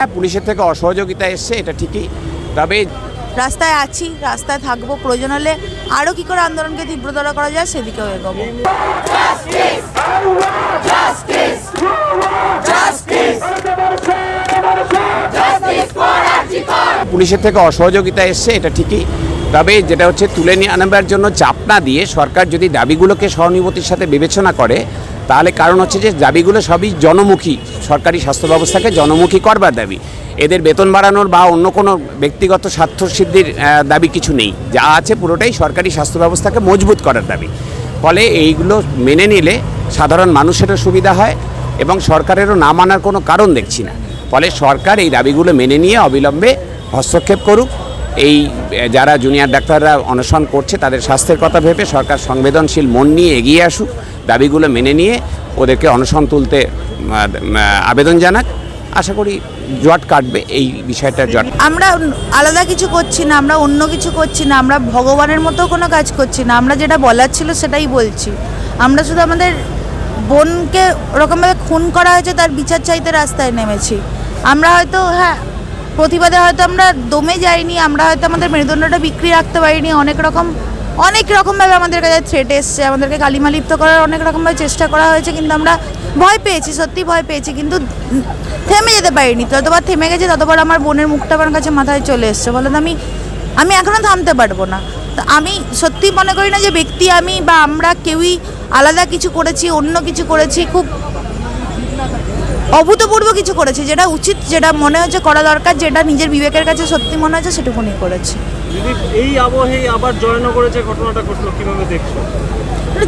হ্যাঁ, পুলিশের থেকে অসহযোগিতা এসছে এটা ঠিকই। তবে রাস্তায় আছি রাস্তায় থাকব প্রয়োজন হলে আরও কী করে আন্দোলনকে তীব্রতর করা যায় সেদিকেও এগোবো। পুলিশের থেকে অসহযোগিতা এসছে এটা ঠিকই। তবে যেটা হচ্ছে তুলে নিয়ে আনবার জন্য চাপ না দিয়ে সরকার যদি দাবিগুলোকে সহানুভূতির সাথে বিবেচনা করে তাহলে কারণ হচ্ছে যে দাবিগুলো সবই জনমুখী, সরকারি স্বাস্থ্য ব্যবস্থাকে জনমুখী করবার দাবি। এদের বেতন বাড়ানোর বা অন্য কোনো ব্যক্তিগত স্বার্থ সিদ্ধির দাবি কিছু নেই। যা আছে পুরোটাই সরকারি স্বাস্থ্য ব্যবস্থাকে মজবুত করার দাবি। ফলে এইগুলো মেনে নিলে সাধারণ মানুষেরও সুবিধা হয় এবং সরকারেরও না মানার কোনো কারণ দেখছি না। ফলে সরকার এই দাবিগুলো মেনে নিয়ে অবিলম্বে হস্তক্ষেপ করুক। এই যারা জুনিয়র ডাক্তাররা অনশন করছে, তাদের স্বাস্থ্যের কথা ভেবে সরকার সংবেদনশীল মন নিয়ে এগিয়ে আসুক, দাবিগুলো মেনে নিয়ে ওদেরকে অনশন তুলতে আবেদন জানাক। আশা করি জট কাটবে, এই বিষয়টা জট। আমরা আলাদা কিছু করছি না, আমরা অন্য কিছু করছি না, আমরা ভগবানের মতো কোনো কাজ করছি না, আমরা যেটা বলার ছিল সেটাই বলছি। আমরা শুধু আমাদের বোনকে ওরকমভাবে খুন করা হয়েছে, তার বিচার চাইতে রাস্তায় নেমেছি। আমরা হয়তো হ্যাঁ প্রতিবাদে হয়তো আমরা দমে যাইনি, আমরা হয়তো আমাদের মেরুদণ্ডটা বিক্রি রাখতে পারিনি, অনেক রকম, অনেক রকমভাবে আমাদের কাছে থ্রেট এসছে, আমাদেরকে কালিমালিপ্ত করার অনেক রকমভাবে চেষ্টা করা হয়েছে, কিন্তু আমরা ভয় পেয়েছি, সত্যি ভয় পেয়েছি, কিন্তু থেমে যেতে পারিনি। যতবার থেমে গেছে, ততবার আমার বোনের মুখটা আমার কাছে মাথায় চলে এসছে বলে আমি আমি এখনও থামতে পারব না। তো আমি সত্যি মনে করি না যে ব্যক্তি আমি বা আমরা কেউই আলাদা কিছু করেছি, অন্য কিছু করেছি, খুব অভূতপূর্ব কিছু করেছি। যেটা উচিত যেটা মনে হচ্ছে করা দরকার যেটা নিজের বিবেকের কাছে সত্যি মনে হচ্ছে সেটুকুনি করেছি। এই আবহে আবার জয়নগরে যে ঘটনাটা ঘটলো কীভাবে দেখছ?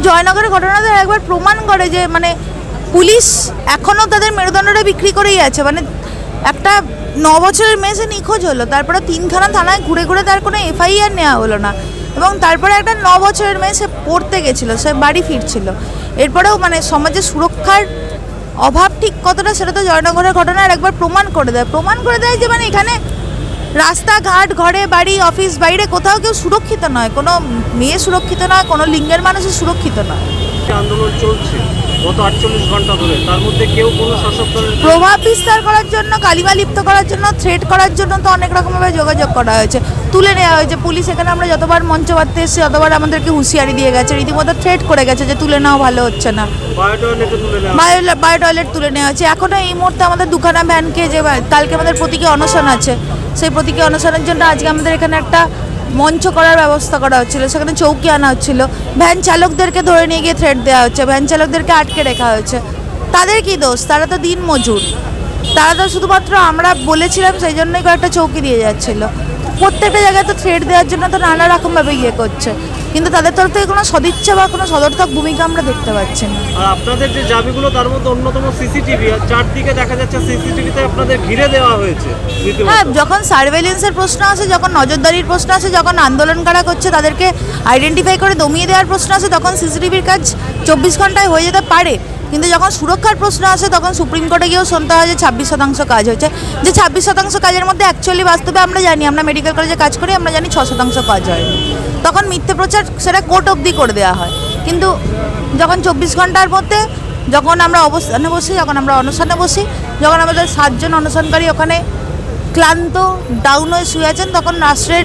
জয়নগরের ঘটনাটা একবার প্রমাণ করে যে মানে পুলিশ এখনও তাদের মেরুদণ্ডটা বিক্রি করেই আছে। মানে একটা ন বছরের মেয়ে সে নিখোঁজ হলো তারপরে তিনখানা থানায় ঘুরে ঘুরে তার কোনো এফআইআর নেওয়া হলো না। এবং তারপরে একটা ন বছরের মেয়ে সে পড়তে গেছিল সে বাড়ি ফিরছিল। এরপরেও মানে সমাজে সুরক্ষার অভাব ঠিক কতটা সেটা তো জয়নগরের ঘটনার একবার প্রমাণ করে দেয়। প্রমাণ করে দেয় যে মানে এখানে রাস্তাঘাট, ঘরে বাড়ি, অফিস, বাইরে কোথাও কেউ সুরক্ষিত নয়। কোনো মেয়ে সুরক্ষিত নয়, কোনো লিঙ্গের মানুষের সুরক্ষিত নয়। আন্দোলন চলছে। গত আটচল্লিশ ঘণ্টা ধরে। তার মধ্যে কেউ কোনো শাসক দলের প্রভাব বিস্তার করার জন্য কালিমা লিপ্ত করার জন্য থ্রেট করার জন্য তো অনেক রকমভাবে যোগাযোগ করা হয়েছে। তুলে নেওয়া হয়েছে। পুলিশ এখানে আমরা যতবার মঞ্চ বাঁধতে এসেছি ততবার আমাদেরকে হুঁশিয়ারি দিয়ে গেছে। রীতিমতো থ্রেট করে গেছে যে তুলে নেওয়া ভালো হচ্ছে না। বায়ো টয়লেট তুলে নেওয়া হয়েছে এখনও এই মুহূর্তে আমাদের দুখানা ভ্যানকে যে কালকে আমাদের প্রতীকী অনশন আছে। সেই প্রতীকী অনশনের জন্য আজকে আমাদের এখানে একটা মঞ্চ করার ব্যবস্থা করা হচ্ছিল, সেখানে চৌকি আনা হচ্ছিল। ভ্যান চালকদেরকে ধরে নিয়ে গিয়ে থ্রেট দেওয়া হচ্ছে, ভ্যান চালকদেরকে আটকে রেখা হয়েছে। তাদের কি দোষ? তারা তো দিন মজুর। তারা তো শুধুমাত্র আমরা বলেছিলাম সেই জন্যই কয়েকটা চৌকি দিয়ে যাচ্ছিল। প্রত্যেকটা জায়গায় তো থ্রেট দেওয়ার জন্য তো নানা রকমভাবে ইয়ে করছে। কিন্তু তাদের তরফ থেকে কোনো সদিচ্ছা বা কোনো সদর্থক ভূমিকা আমরা দেখতে পাচ্ছি না। আর আপনাদের যে দাবিগুলো তার মধ্যে অন্যতম সিসিটিভি আর চারদিকে দেখা যাচ্ছে সিসিটিভিতে আপনাদের ঘিরে দেওয়া হয়েছে হ্যাঁ যখন সার্ভেলেন্সের প্রশ্ন আসে যখন নজরদারির প্রশ্ন আসে যখন আন্দোলন কারা করছে তাদেরকে আইডেন্টিফাই করে দমিয়ে দেওয়ার প্রশ্ন আসে তখন সিসিটিভির কাজ চব্বিশ ঘন্টায় হয়ে যেতে পারে। কিন্তু যখন সুরক্ষার প্রশ্ন আসে, তখন সুপ্রিম কোর্টে গিয়েও শুনতে হয় যে ছাব্বিশ শতাংশ কাজ হয়েছে। যে ছাব্বিশ শতাংশ কাজের মধ্যে অ্যাকচুয়ালি বাস্তবে আমরা জানি, আমরা মেডিকেল কলেজে কাজ করি, আমরা জানি ছ শতাংশ কাজ হয়নি। তখন মিথ্যে প্রচার সেটা কোর্ট অবধি করে দেওয়া হয়। কিন্তু যখন চব্বিশ ঘণ্টার মধ্যে যখন আমরা অবস্থানে বসি, যখন আমরা অনশনে বসি, যখন আমাদের সাতজন অনশনকারী ওখানে ক্লান্ত ডাউন হয়ে শুয়ে আছেন, তখন রাষ্ট্রের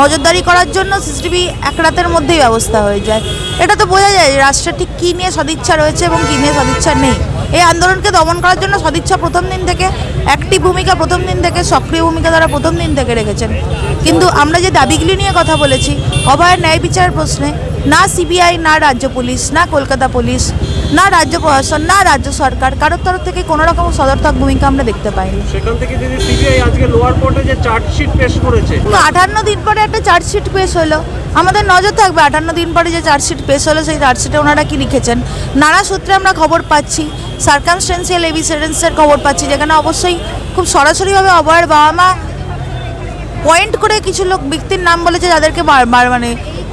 নজরদারি করার জন্য সিসিটিভি এক রাতের মধ্যেই ব্যবস্থা হয়ে যায়। এটা তো বোঝা যায় রাষ্ট্রের ঠিক কী নিয়ে সদিচ্ছা রয়েছে এবং কী নিয়ে সদিচ্ছা নেই। এই আন্দোলনকে দমন করার জন্য সদিচ্ছা প্রথম দিন থেকে, একটি ভূমিকা প্রথম দিন থেকে, সক্রিয় ভূমিকা তারা প্রথম দিন থেকে রেখেছেন। কিন্তু আমরা যে দাবিগুলি নিয়ে কথা বলেছি, অভয়ের ন্যায় বিচার প্রশ্নে না সিবিআই না রাজ্য পুলিশ না কলকাতা পুলিশ না রাজ্য প্রশাসন না রাজ্য সরকার। কারোর তরফ থেকে কোনো রকম সদর্থক ভূমিকা আমরা দেখতে পাইনি। সেখান থেকে যদি সিবিআই আজকে লোয়ার কোর্টে যে চার্জশিট পেশ করেছে। তো দিন পরে একটা চার্জশিট পেশ হলো। আমাদের নজর থাকবে আটান্ন দিন পরে যে চার্জশিট পেশ হলো সেই চার্জশিটে ওনারা কি লিখেছেন। নানা সূত্রে আমরা খবর পাচ্ছি সার্কামস্টেন্সিয়াল এভিডেন্সের খবর পাচ্ছি যেখানে অবশ্যই খুব সরাসরিভাবে অভয়ের বাবা মা পয়েন্ট করে কিছু লোক ব্যক্তির নাম বলেছে যাদেরকে মানে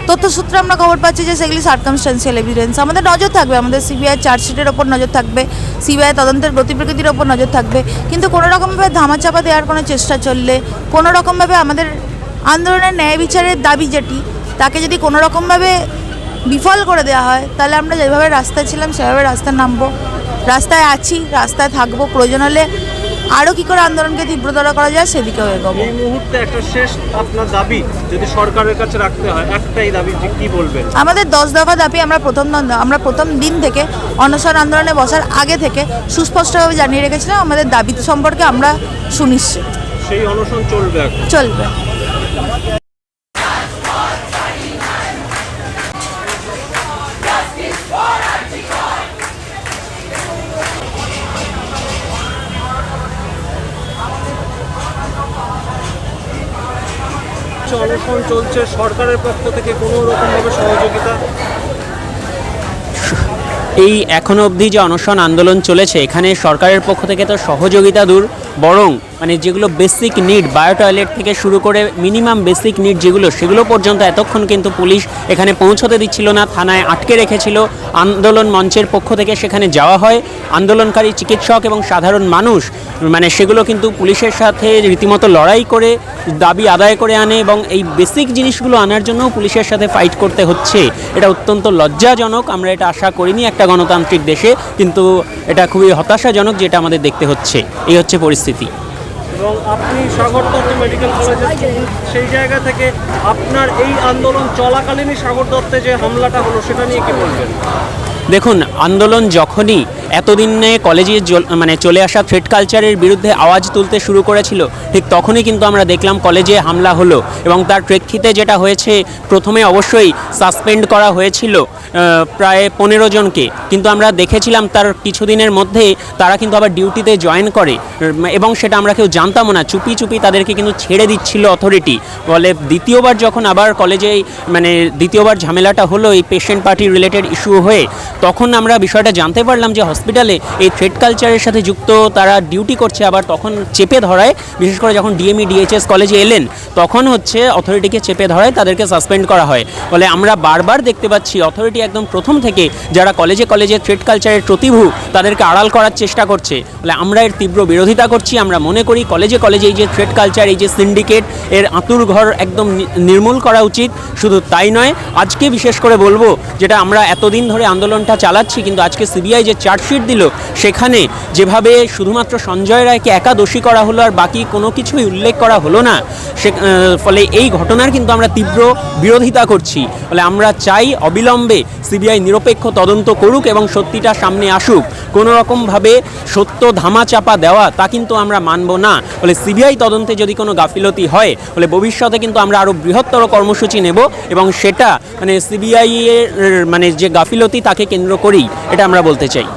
তথ্যসূত্রে আমরা খবর পাচ্ছি যে সেগুলি সার্কামস্টেন্সিয়াল এভিডেন্স আমাদের নজর থাকবে, আমাদের সিবিআই চার্জশিটের ওপর নজর থাকবে সিবিআই তদন্তের গতি প্রকৃতির ওপর নজর থাকবে। কিন্তু কোনো রকমভাবে ধামাচাপা দেওয়ার কোনো চেষ্টা চললে, কোনো রকমভাবে আমাদের আন্দোলনের ন্যায় বিচারের দাবি যেটি, তাকে যদি কোনো রকমভাবে বিফল করে দেওয়া হয়, তাহলে আমরা যেভাবে রাস্তায় ছিলাম, সেভাবে রাস্তায় নামবো। রাস্তায় আছি, রাস্তায় থাকব। প্রয়োজন হলে আরও কী করে আন্দোলনকে তীব্রতর করা যায় সেদিকেও এগোবো। এই মুহূর্তে একটা শেষ আপনার দাবি যদি সরকারের কাছে রাখতে হয় একটাই দাবি যে কি বলবেন? আমাদের দশ দফা দাবি আমরা প্রথম আমরা প্রথম দিন থেকে অনশন আন্দোলনে বসার আগে থেকে সুস্পষ্টভাবে জানিয়ে রেখেছিলাম আমাদের দাবি সম্পর্কে আমরা সুনিশ্চিত। সেই অনশন চলবে এখন। চলবে অনশন চলছে সরকারের পক্ষ থেকে কোনো রকমভাবে সহযোগিতা? এই এখনও অবধি যে অনশন আন্দোলন চলেছে, এখানে সরকারের পক্ষ থেকে তো সহযোগিতা দূর, বরং মানে যেগুলো বেসিক নিড বায়ো টয়লেট থেকে শুরু করে মিনিমাম বেসিক নিড যেগুলো, সেগুলো পর্যন্ত এতক্ষণ কিন্তু পুলিশ এখানে পৌঁছতে দিচ্ছিল না, থানায় আটকে রেখেছিল। আন্দোলন মঞ্চের পক্ষ থেকে সেখানে যাওয়া হয়। আন্দোলনকারী চিকিৎসক এবং সাধারণ মানুষ মানে সেগুলো কিন্তু পুলিশের সাথে রীতিমতো লড়াই করে, দাবি আদায় করে আনে এবং এই বেসিক জিনিসগুলো আনার জন্যও পুলিশের সাথে ফাইট করতে হচ্ছে। এটা অত্যন্ত লজ্জাজনক, আমরা এটা আশা করিনি একটা গণতান্ত্রিক দেশে, কিন্তু এটা খুবই হতাশাজনক যেটা আমাদের দেখতে হচ্ছে। এই হচ্ছে পরিস্থিতি। এবং আপনি সাগর দত্ত মেডিকেল কলেজের সেই জায়গা থেকে আপনার এই আন্দোলন চলাকালীনই সাগরদত্তে যে হামলাটা হলো, সেটা নিয়ে কি বলবেন? দেখুন, আন্দোলন যখনই এতদিনে কলেজে মানে চলে আসা থ্রেড কালচারের বিরুদ্ধে আওয়াজ তুলতে শুরু করেছিল, ঠিক তখনই কিন্তু আমরা দেখলাম কলেজে হামলা হলো এবং তার প্রেক্ষিতে যেটা হয়েছে, প্রথমে অবশ্যই সাসপেন্ড করা হয়েছিল প্রায় পনেরো জনকে। কিন্তু আমরা দেখেছিলাম তার কিছুদিনের মধ্যে তারা কিন্তু আবার ডিউটিতে জয়েন করে, এবং সেটা আমরা কেউ জানতামও না। চুপি চুপি তাদেরকে কিন্তু ছেড়ে দিচ্ছিল অথরিটি বলে দ্বিতীয়বার যখন আবার কলেজে মানে দ্বিতীয়বার ঝামেলাটা হলো, এই পেশেন্ট পার্টি রিলেটেড ইস্যু হয়ে তখন আমরা বিষয়টা জানতে পারলাম যে হসপিটালে এই থ্রেড কালচারের সাথে যুক্ত তারা ডিউটি করছে, আবার তখন চেপে ধরায়, বিশেষ করে যখন ডিএমই ডিএইচএস কলেজে এলেন, তখন হচ্ছে অথরিটিকে চেপে ধরায়, তাদেরকে সাসপেন্ড করা হয়। ফলে আমরা বারবার দেখতে পাচ্ছি অথরিটি একদম প্রথম থেকে যারা কলেজে কলেজে থ্রেড কালচারের প্রতিভু, তাদেরকে আড়াল করার চেষ্টা করছে। ফলে আমরা এর তীব্র বিরোধিতা করছি, আমরা মনে করি কলেজে কলেজে এই যে থ্রেড কালচার এই যে সিন্ডিকেট এর আঁতুর ঘর একদম নির্মূল করা উচিত। শুধু তাই নয়, আজকে বিশেষ করে বলব, যেটা আমরা এতদিন ধরে আন্দোলনটা চালাচ্ছি, কিন্তু আজকে সিবিআই যে চার্জশিট দিল, সেখানে যেভাবে শুধুমাত্র সঞ্জয় রায়কে একা দোষী করা হলো আর বাকি কোনো কিছুই উল্লেখ করা হলো না, সে ফলে এই ঘটনার কিন্তু আমরা তীব্র বিরোধিতা করছি। ফলে আমরা চাই অবিলম্বে সিবিআই নিরপেক্ষ তদন্ত করুক এবং সত্যিটা সামনে আসুক। কোনো রকমভাবে সত্য ধামাচাপা দেওয়া, তা কিন্তু আমরা মানব না। ফলে সিবিআই তদন্তে যদি কোনো গাফিলতি হয়, ফলে ভবিষ্যতে কিন্তু আমরা আরও বৃহত্তর কর্মসূচি নেব এবং সেটা মানে সিবিআই এর মানে যে গাফিলতি, তাকে কেন্দ্র করেই এটা আমরা বলতে চাই।